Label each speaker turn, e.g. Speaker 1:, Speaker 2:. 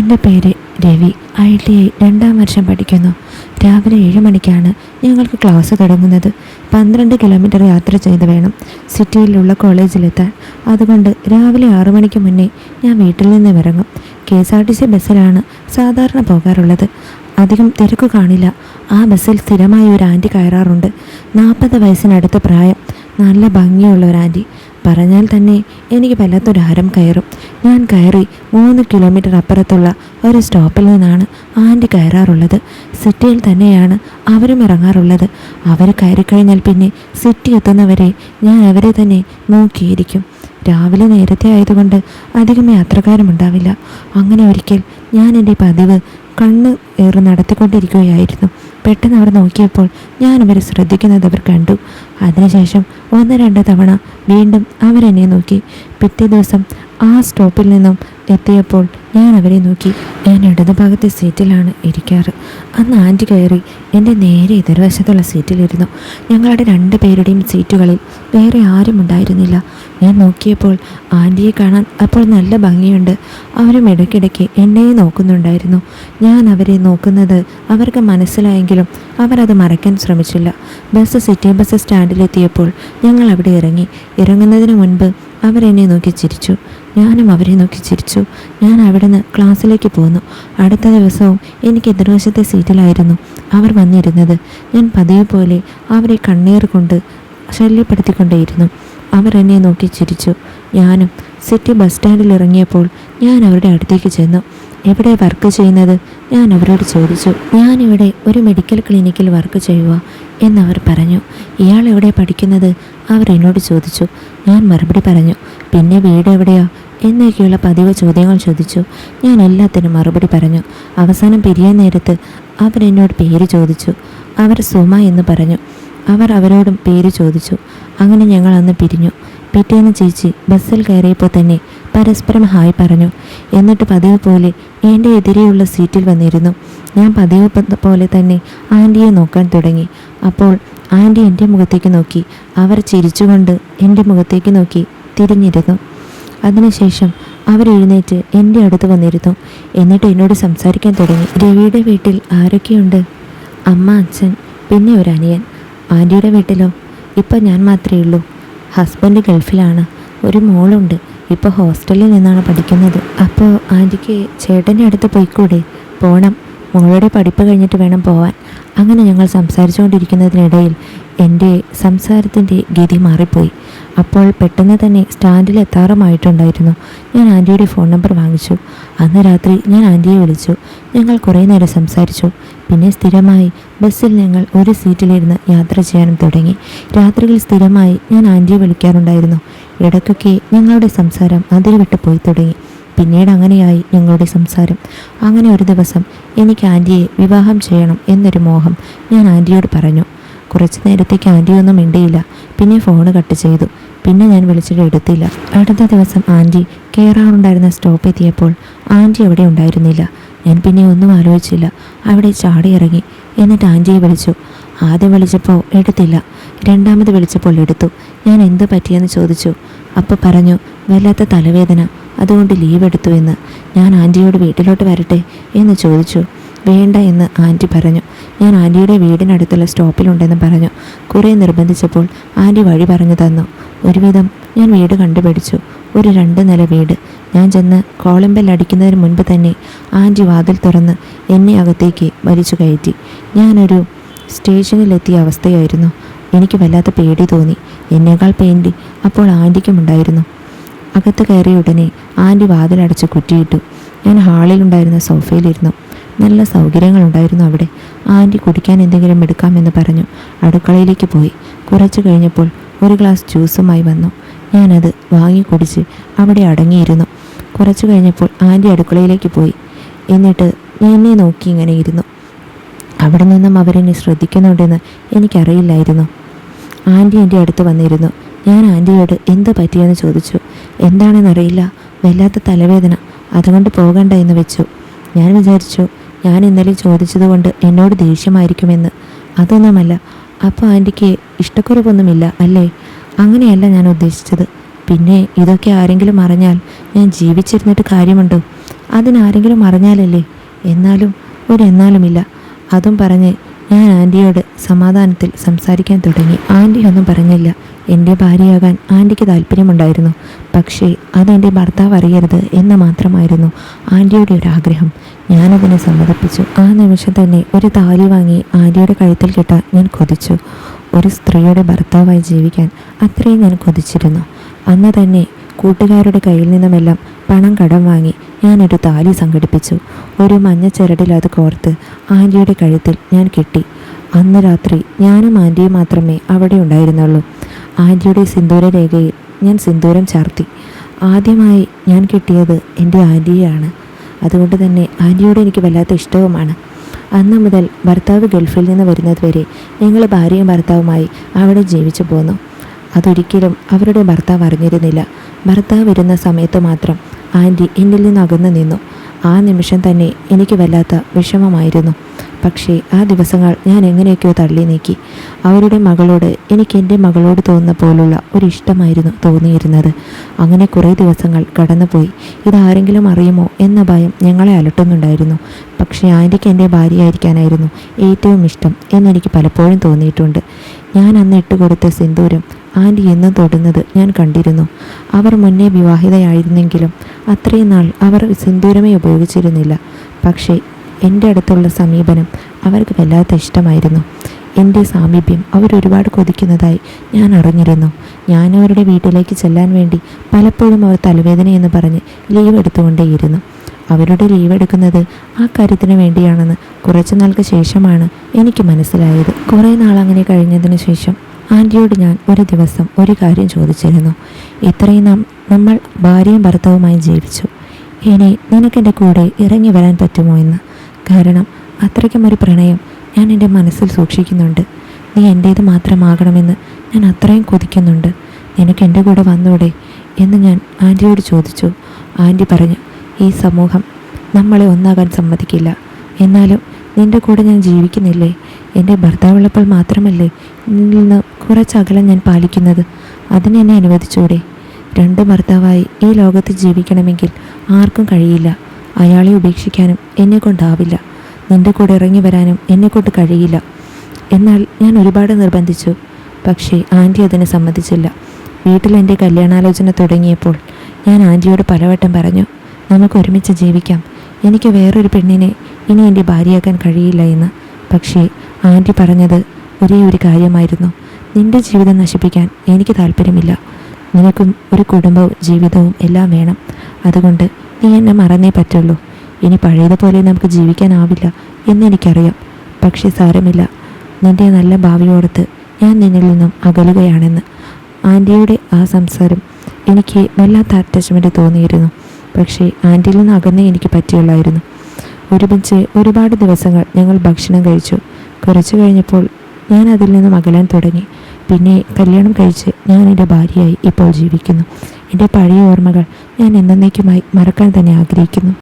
Speaker 1: എന്റെ പേര് Ravi. I T I രണ്ടാം വർഷം പഠിക്കുന്നു. രാവിലെ ഏഴ് മണിക്കാണ് ഞങ്ങൾക്ക് ക്ലാസ് തുടങ്ങുന്നത്. പന്ത്രണ്ട് കിലോമീറ്റർ യാത്ര ചെയ്ത് വേണം സിറ്റിയിലുള്ള കോളേജിലെത്താൻ. അതുകൊണ്ട് രാവിലെ ആറു മണിക്ക് മുന്നേ ഞാൻ വീട്ടിൽ നിന്ന് ഇറങ്ങും K S R T C ബസ്സിലാണ് സാധാരണ പോകാറുള്ളത്. അധികം തിരക്ക് കാണില്ല. ആ ബസ്സിൽ സ്ഥിരമായി ഒരു ആന്റി കയറാറുണ്ട്. നാൽപ്പത് വയസ്സിനടുത്ത് പ്രായം. നല്ല ഭംഗിയുള്ള ഒരു ആന്റി. പറഞ്ഞാൽ തന്നെ എനിക്ക് വല്ലാത്തൊരു ഹരം കയറും. ഞാൻ കയറി മൂന്ന് കിലോമീറ്റർ അപ്പുറത്തുള്ള ഒരു സ്റ്റോപ്പിൽ നിന്നാണ് ആന്റി കയറാറുള്ളത്. സിറ്റിയിൽ തന്നെയാണ് അവരും ഇറങ്ങാറുള്ളത്. അവർ കയറിക്കഴിഞ്ഞാൽ പിന്നെ സിറ്റി എത്തുന്നവരെ ഞാൻ അവരെ തന്നെ നോക്കിയിരിക്കും. രാവിലെ നേരത്തെ ആയതുകൊണ്ട് അധികം യാത്രക്കാരും ഉണ്ടാവില്ല അങ്ങനെ ഒരിക്കൽ ഞാൻ എന്റെ പതിവ് കണ്ണ് ഏറ് നടത്തിക്കൊണ്ടിരിക്കുകയായിരുന്നു. പെട്ടെന്ന് അവർ നോക്കിയപ്പോൾ ഞാൻ അവരെ ശ്രദ്ധിക്കുന്നത് അവർ കണ്ടു. അതിനുശേഷം ഒന്ന് രണ്ട് തവണ വീണ്ടും അവരെന്നെ നോക്കി. പിറ്റേ ദിവസം ആ സ്റ്റോപ്പിൽ നിന്നും എത്തിയപ്പോൾ ഞാൻ അവരെ നോക്കി. ഞാൻ ഇടതുഭാഗത്തെ സീറ്റിലാണ് ഇരിക്കാറ്. അന്ന് ആന്റി കയറി എന്റെ നേരെ എതിർവശത്തുള്ള സീറ്റിലിരുന്നു. ഞങ്ങളുടെ രണ്ട് പേരുടെയും സീറ്റുകളിൽ വേറെ ആരും ഉണ്ടായിരുന്നില്ല. ഞാൻ നോക്കിയപ്പോൾ ആന്റിയെ കാണാൻ അപ്പോൾ നല്ല ഭംഗിയുണ്ട്. അവരും ഇടയ്ക്കിടയ്ക്ക് എന്നെയും നോക്കുന്നുണ്ടായിരുന്നു. ഞാൻ അവരെ നോക്കുന്നത് അവർക്ക് മനസ്സിലായെങ്കിലും അവരത് മറയ്ക്കാൻ ശ്രമിച്ചില്ല. ബസ് സിറ്റി ബസ് സ്റ്റാൻഡിലെത്തിയപ്പോൾ ഞങ്ങൾ അവിടെ ഇറങ്ങി. ഇറങ്ങുന്നതിന് മുൻപ് അവരെന്നെ നോക്കി ചിരിച്ചു. ഞാനും അവരെ നോക്കി ചിരിച്ചു. ഞാൻ അവിടുന്ന് ക്ലാസ്സിലേക്ക് പോന്നു. അടുത്ത ദിവസവും എനിക്ക് എതിർവശത്തെ സീറ്റിലായിരുന്നു. അവർ വന്നിരുന്നത്. ഞാൻ പതിവ് പോലെ അവരെ കണ്ണീർ കൊണ്ട് ശല്യപ്പെടുത്തിക്കൊണ്ടേയിരുന്നു. അവർ എന്നെ നോക്കി ചിരിച്ചു. ഞാനും സിറ്റി ബസ് സ്റ്റാൻഡിൽ ഇറങ്ങിയപ്പോൾ ഞാൻ അവരുടെ അടുത്തേക്ക് ചെന്നു. എവിടെ വർക്ക് ചെയ്യുന്നത്? ഞാൻ അവരോട് ചോദിച്ചു. ഞാനിവിടെ ഒരു മെഡിക്കൽ ക്ലിനിക്കിൽ വർക്ക് ചെയ്യുക എന്നവർ പറഞ്ഞു. ഇയാൾ എവിടെ പഠിക്കുന്നത്? അവർ എന്നോട് ചോദിച്ചു. ഞാൻ മറുപടി പറഞ്ഞു. പിന്നെ വീട് എവിടെയാ? എന്നൊക്കെയുള്ള പതിവ് ചോദ്യങ്ങൾ ചോദിച്ചു. ഞാൻ എല്ലാത്തിനും മറുപടി പറഞ്ഞു. അവസാനം പിരിയാൻ നേരത്ത് അവരെന്നോട് പേര് ചോദിച്ചു. അവർ സുമ എന്ന് പറഞ്ഞു. അവർ അവരോടും പേര് ചോദിച്ചു. അങ്ങനെ ഞങ്ങൾ അന്ന് പിരിഞ്ഞു. പിറ്റേന്ന് ചേച്ചി ബസ്സിൽ കയറിയപ്പോൾ തന്നെ പരസ്പരം ഹായ് പറഞ്ഞു. എന്നിട്ട് പതിവ് പോലെ എന്റെ എതിരെയുള്ള സീറ്റിൽ വന്നിരുന്നു. ഞാൻ പതിവ് പോലെ തന്നെ ആന്റിയെ നോക്കാൻ തുടങ്ങി. അപ്പോൾ ആന്റി എന്റെ മുഖത്തേക്ക് നോക്കി. അവർ ചിരിച്ചുകൊണ്ട് എന്റെ മുഖത്തേക്ക് നോക്കി തിരിഞ്ഞിരുന്നു. അതിനുശേഷം അവരെഴുന്നേറ്റ് എന്റെ അടുത്ത് വന്നിരുന്നു. എന്നിട്ട് എന്നോട് സംസാരിക്കാൻ തുടങ്ങി. രവിയുടെ വീട്ടിൽ ആരൊക്കെയുണ്ട്? അമ്മ അച്ഛൻ പിന്നെ ഒരു അനിയൻ. ആന്റിയുടെ വീട്ടിലോ? ഇപ്പം ഞാൻ മാത്രമേ ഉള്ളൂ. ഹസ്ബൻഡ് ഗൾഫിലാണ്. ഒരു മോളുണ്ട്. ഇപ്പോൾ ഹോസ്റ്റലിൽ നിന്നാണ് പഠിക്കുന്നത്. അപ്പോൾ ആന്റിക്ക് ചേട്ടന്റെ അടുത്ത് പോയിക്കൂടെ? പോണം. മോളുടെ പഠിപ്പ് കഴിഞ്ഞിട്ട് വേണം പോവാൻ. അങ്ങനെ ഞങ്ങൾ സംസാരിച്ചുകൊണ്ടിരിക്കുന്നതിനിടയിൽ എന്റെ സംസാരത്തിന്റെ ഗതി മാറിപ്പോയി. അപ്പോൾ പെട്ടെന്ന് തന്നെ സ്റ്റാൻഡിൽ എത്താറുമായിട്ടുണ്ടായിരുന്നു. ഞാൻ ആന്റിയുടെ ഫോൺ നമ്പർ വാങ്ങിച്ചു. അന്ന് രാത്രി ഞാൻ ആന്റിയെ വിളിച്ചു. ഞങ്ങൾ കുറേ നേരം സംസാരിച്ചു. പിന്നെ സ്ഥിരമായി ബസ്സിൽ ഞങ്ങൾ ഒരു സീറ്റിലിരുന്ന് യാത്ര ചെയ്യാനും തുടങ്ങി. രാത്രികൾ സ്ഥിരമായി ഞാൻ ആന്റിയെ വിളിക്കാറുണ്ടായിരുന്നു. ഇടയ്ക്കൊക്കെ ഞങ്ങളുടെ സംസാരം അതിൽ വിട്ട് പോയി തുടങ്ങി. പിന്നീട് അങ്ങനെയായി ഞങ്ങളുടെ സംസാരം. അങ്ങനെ ഒരു ദിവസം എനിക്ക് ആന്റിയെ വിവാഹം ചെയ്യണം എന്നൊരു മോഹം ഞാൻ ആന്റിയോട് പറഞ്ഞു. കുറച്ച് നേരത്തേക്ക് ആന്റിയൊന്നും മിണ്ടിയില്ല. പിന്നെ ഫോൺ കട്ട് ചെയ്തു. പിന്നെ ഞാൻ വിളിച്ചിട്ട് എടുത്തില്ല. അടുത്ത ദിവസം ആന്റി കയറാറുണ്ടായിരുന്ന സ്റ്റോപ്പ് എത്തിയപ്പോൾ ആന്റി അവിടെ ഉണ്ടായിരുന്നില്ല. ഞാൻ പിന്നെ ഒന്നും ആലോചിച്ചില്ല. അവിടെ ചാടി ഇറങ്ങി. എന്നിട്ട് ആന്റിയെ വിളിച്ചു. ആദ്യം വിളിച്ചപ്പോൾ എടുത്തില്ല. രണ്ടാമത് വിളിച്ചപ്പോൾ എടുത്തു. ഞാൻ എന്ത് പറ്റിയെന്ന് ചോദിച്ചു. അപ്പോൾ പറഞ്ഞു വല്ലാത്ത തലവേദന. അതുകൊണ്ട് ലീവ് എടുത്തു എന്ന്. ഞാൻ ആന്റിയോട് വീട്ടിലോട്ട് വരട്ടെ? എന്ന് ചോദിച്ചു. വേണ്ട എന്ന് ആന്റി പറഞ്ഞു. ഞാൻ ആന്റിയുടെ വീടിനടുത്തുള്ള സ്റ്റോപ്പിലുണ്ടെന്ന് പറഞ്ഞു. കുറേ നിർബന്ധിച്ചപ്പോൾ ആന്റി വഴി പറഞ്ഞു തന്നു. ഒരുവിധം ഞാൻ വീട് കണ്ടുപിടിച്ചു. ഒരു രണ്ട് നില വീട്. ഞാൻ ചെന്ന് കോളമ്പൽ അടിക്കുന്നതിന് മുൻപ് തന്നെ ആന്റി വാതിൽ തുറന്ന് എന്നെ അകത്തേക്ക് വലിച്ചു കയറ്റി. ഞാനൊരു സ്റ്റേഷനിലെത്തിയ അവസ്ഥയായിരുന്നു. എനിക്ക് വല്ലാത്ത പേടി തോന്നി. എന്നേക്കാൾ പേടി അപ്പോൾ ആന്റിക്കും ഉണ്ടായിരുന്നു. അകത്ത് കയറിയ ഉടനെ ആന്റി വാതിലടച്ച് കുറ്റിയിട്ടു. ഞാൻ ഹാളിലുണ്ടായിരുന്ന സോഫയിലിരുന്നു. നല്ല സൗകര്യങ്ങളുണ്ടായിരുന്നു അവിടെ. ആന്റി കുടിക്കാൻ എന്തെങ്കിലും എടുക്കാമെന്ന് പറഞ്ഞു. അടുക്കളയിലേക്ക് പോയി. കുറച്ചു കഴിഞ്ഞപ്പോൾ ഒരു ഗ്ലാസ് ജ്യൂസുമായി വന്നു. ഞാനത് വാങ്ങി കുടിച്ച് അവിടെ അടങ്ങിയിരുന്നു. കുറച്ചു കഴിഞ്ഞപ്പോൾ ആന്റി അടുക്കളയിലേക്ക് പോയി. എന്നിട്ട് എന്നെ നോക്കി ഇങ്ങനെ ഇരുന്നു. അവിടെ നിന്നും അവരെന്നെ ശ്രദ്ധിക്കുന്നുണ്ടെന്ന് എനിക്കറിയില്ലായിരുന്നു. ആന്റി എന്റെ അടുത്ത് വന്നിരുന്നു. ഞാൻ ആന്റിയോട് എന്ത് പറ്റിയെന്ന് ചോദിച്ചു. എന്താണെന്നറിയില്ല. വല്ലാത്ത തലവേദന. അതുകൊണ്ട് പോകണ്ട എന്ന് വെച്ചു. ഞാൻ വിചാരിച്ചു ഞാൻ ഇന്നലെ ചോദിച്ചതുകൊണ്ട് എന്നോട് ദേഷ്യമായിരിക്കുമെന്ന്. അതൊന്നുമല്ല അപ്പോൾ ആന്റിക്ക് ഇഷ്ടക്കുറവൊന്നുമില്ല അല്ലേ? അങ്ങനെയല്ല ഞാൻ ഉദ്ദേശിച്ചത്. പിന്നെ ഇതൊക്കെ ആരെങ്കിലും അറിഞ്ഞാൽ ഞാൻ ജീവിച്ചിരുന്നിട്ട് കാര്യമുണ്ടോ? അതിനാരെങ്കിലും അറിഞ്ഞാലല്ലേ? എന്നാലും ഒരു എന്നാലുമില്ല അതും പറഞ്ഞ് ഞാൻ ആന്റിയോട് സമാധാനത്തിൽ സംസാരിക്കാൻ തുടങ്ങി. ആന്റി ഒന്നും പറഞ്ഞില്ല. എന്റെ ഭാര്യയാകാൻ ആന്റിക്ക് താല്പര്യമുണ്ടായിരുന്നു. പക്ഷേ അതെന്റെ ഭർത്താവ് അറിയരുത് എന്ന് മാത്രമായിരുന്നു ആന്റിയുടെ ഒരു ആഗ്രഹം ഞാനതിനെ സമ്മതിപ്പിച്ചു. ആ നിമിഷം തന്നെ ഒരു താലി വാങ്ങി ആന്റിയുടെ കഴുത്തിൽ കെട്ടാൻ ഞാൻ കൊതിച്ചു. ഒരു സ്ത്രീയുടെ ഭർത്താവായി ജീവിക്കാൻ അത്രയും ഞാൻ കൊതിച്ചിരുന്നു. അന്ന് തന്നെ കൂട്ടുകാരുടെ കയ്യിൽ നിന്നുമെല്ലാം പണം കടം വാങ്ങി ഞാനൊരു താലി സംഘടിപ്പിച്ചു. ഒരു മഞ്ഞ ചരടിൽ അത് കോർത്ത് ആന്റിയുടെ കഴുത്തിൽ ഞാൻ കെട്ടി. അന്ന് രാത്രി ഞാനും ആന്റിയും മാത്രമേ അവിടെ ഉണ്ടായിരുന്നുള്ളൂ. ആന്റിയുടെ സിന്ദൂര രേഖയിൽ ഞാൻ സിന്ദൂരം ചാർത്തി. ആദ്യമായി ഞാൻ കിട്ടിയത് എന്റെ ആന്റിയെയാണ് അതുകൊണ്ട് തന്നെ ആന്റിയോട് എനിക്ക് വല്ലാത്ത ഇഷ്ടവുമാണ്. അന്ന് മുതൽ ഭർത്താവ് ഗൾഫിൽ നിന്ന് വരുന്നത് വരെ ഞങ്ങൾ ഭാര്യയും ഭർത്താവുമായി അവിടെ ജീവിച്ചു പോന്നു. അതൊരിക്കലും അവരുടെ ഭർത്താവ് അറിഞ്ഞിരുന്നില്ല. ഭർത്താവ് വരുന്ന സമയത്ത് മാത്രം ആന്റി എന്നിൽ നിന്ന് അകന്നു നിന്നു. ആ നിമിഷം തന്നെ എനിക്ക് വല്ലാത്ത വിഷമമായിരുന്നു. പക്ഷേ ആ ദിവസങ്ങൾ ഞാൻ എങ്ങനെയൊക്കെയോ തള്ളി നീക്കി. അവരുടെ മകളോട് എനിക്ക് എന്റെ മകളോട് തോന്നുന്ന പോലുള്ള ഒരു ഇഷ്ടമായിരുന്നു തോന്നിയിരുന്നത്. അങ്ങനെ കുറേ ദിവസങ്ങൾ കടന്നുപോയി. ഇതാരെങ്കിലും അറിയുമോ എന്ന ഭയം ഞങ്ങളെ അലട്ടുന്നുണ്ടായിരുന്നു. പക്ഷേ ആന്റിക്ക് എന്റെ ഭാര്യയായിരിക്കാനായിരുന്നു ഏറ്റവും ഇഷ്ടം എന്നെനിക്ക് പലപ്പോഴും തോന്നിയിട്ടുണ്ട്. ഞാൻ അന്ന് ഇട്ടുകൊടുത്ത സിന്ദൂരം ആന്റി എന്നും തൊടുന്നത് ഞാൻ കണ്ടിരുന്നു. അവർ മുന്നേ വിവാഹിതയായിരുന്നെങ്കിലും അത്രയും നാൾ അവർ സിന്ദൂരമേ ഉപയോഗിച്ചിരുന്നില്ല. പക്ഷേ എന്റെ അടുത്തുള്ള സമീപനം അവർക്ക് വല്ലാത്ത ഇഷ്ടമായിരുന്നു. എന്റെ സാമീപ്യം അവരൊരുപാട് കൊതിക്കുന്നതായി ഞാൻ അറിഞ്ഞിരുന്നു. ഞാൻ അവരുടെ വീട്ടിലേക്ക് ചെല്ലാൻ വേണ്ടി പലപ്പോഴും അവർ തലവേദനയെന്ന് പറഞ്ഞ് ലീവ് എടുത്തുകൊണ്ടേയിരുന്നു. അവരുടെ ലീവ് എടുക്കുന്നത് ആ കാര്യത്തിന് വേണ്ടിയാണെന്ന് കുറച്ചു നാൾക്ക് ശേഷമാണ് എനിക്ക് മനസ്സിലായത്. കുറേ നാൾ അങ്ങനെ കഴിഞ്ഞതിന് ശേഷം ആന്റിയോട് ഞാൻ ഒരു ദിവസം ഒരു കാര്യം ചോദിച്ചിരുന്നു. ഇത്രയും നാം നമ്മൾ ഭാര്യയും ഭർത്താവുമായി ജീവിച്ചു. ഇനി നിനക്കെന്റെ കൂടെ ഇറങ്ങി വരാൻ പറ്റുമോ എന്ന്. കാരണം അത്രയ്ക്കും ഒരു പ്രണയം ഞാൻ എന്റെ മനസ്സിൽ സൂക്ഷിക്കുന്നുണ്ട്. നീ എന്റേത് മാത്രമാകണമെന്ന് ഞാൻ അത്രയും കൊതിക്കുന്നുണ്ട്. നിനക്ക് എന്റെ കൂടെ വന്നൂടെ എന്ന് ഞാൻ ആന്റിയോട് ചോദിച്ചു. ആന്റി പറഞ്ഞു ഈ സമൂഹം നമ്മളെ ഒന്നാകാൻ സമ്മതിക്കില്ല. എന്നാലും നിന്റെ കൂടെ ഞാൻ ജീവിക്കുന്നില്ലേ? എന്റെ ഭർത്താവുള്ളപ്പോൾ മാത്രമല്ലേ നിന്നിൽ നിന്ന് കുറച്ച് അകലം ഞാൻ പാലിക്കുന്നത്? അതിനെന്നെ അനുവദിച്ചൂടെ? രണ്ട് ഭർത്താവായി ഈ ലോകത്ത് ജീവിക്കണമെങ്കിൽ ആർക്കും കഴിയില്ല. അയാളെ ഉപേക്ഷിക്കാനും എന്നെ കൊണ്ടാവില്ല നിന്റെ കൂടെ ഇറങ്ങി വരാനും എന്നെ കൊണ്ട് കഴിയില്ല. എന്നാൽ ഞാൻ ഒരുപാട് നിർബന്ധിച്ചു. പക്ഷേ ആന്റി അതിന് സമ്മതിച്ചില്ല. വീട്ടിൽ എന്റെ കല്യാണാലോചന തുടങ്ങിയപ്പോൾ ഞാൻ ആന്റിയോട് പലവട്ടം പറഞ്ഞു നമുക്ക് ഒരുമിച്ച് ജീവിക്കാം. എനിക്ക് വേറൊരു പെണ്ണിനെ ഇനി എന്റെ ഭാര്യയാക്കാൻ കഴിയില്ല എന്ന്. പക്ഷേ ആന്റി പറഞ്ഞത് ഒരേ ഒരു കാര്യമായിരുന്നു. നിന്റെ ജീവിതം നശിപ്പിക്കാൻ എനിക്ക് താല്പര്യമില്ല. നിനക്കും ഒരു കുടുംബവും ജീവിതവും എല്ലാം വേണം. അതുകൊണ്ട് നീ എന്നെ മറന്നേ പറ്റുള്ളൂ. ഇനി പഴയതുപോലെ നമുക്ക് ജീവിക്കാനാവില്ല എന്നെനിക്കറിയാം. പക്ഷേ സാരമില്ല. നിന്റെ നല്ല ഭാവിയോടത്ത് ഞാൻ നിന്നിൽ നിന്നും അകലുകയാണെന്ന്. ആന്റിയുടെ ആ സംസാരം എനിക്ക് വല്ലാത്ത അറ്റാച്ച്മെന്റ് തോന്നിയിരുന്നു. പക്ഷേ ആന്റിയിൽ നിന്ന് അകന്നേ എനിക്ക് പറ്റിയുള്ളായിരുന്നു. ഒരുമിച്ച് ഒരുപാട് ദിവസങ്ങൾ ഞങ്ങൾ ഭക്ഷണം കഴിച്ചു. കുറച്ചു കഴിഞ്ഞപ്പോൾ ഞാൻ അതിൽ നിന്നും അകലാൻ തുടങ്ങി. പിന്നെ കല്യാണം കഴിച്ച് ഞാൻ എന്റെ ഭാര്യയായി ഇപ്പോൾ ജീവിക്കുന്നു. എന്റെ പഴയ ഓർമ്മകൾ ഞാൻ എന്നേക്കുമായി മറക്കാൻ തന്നെ ആഗ്രഹിക്കുന്നു.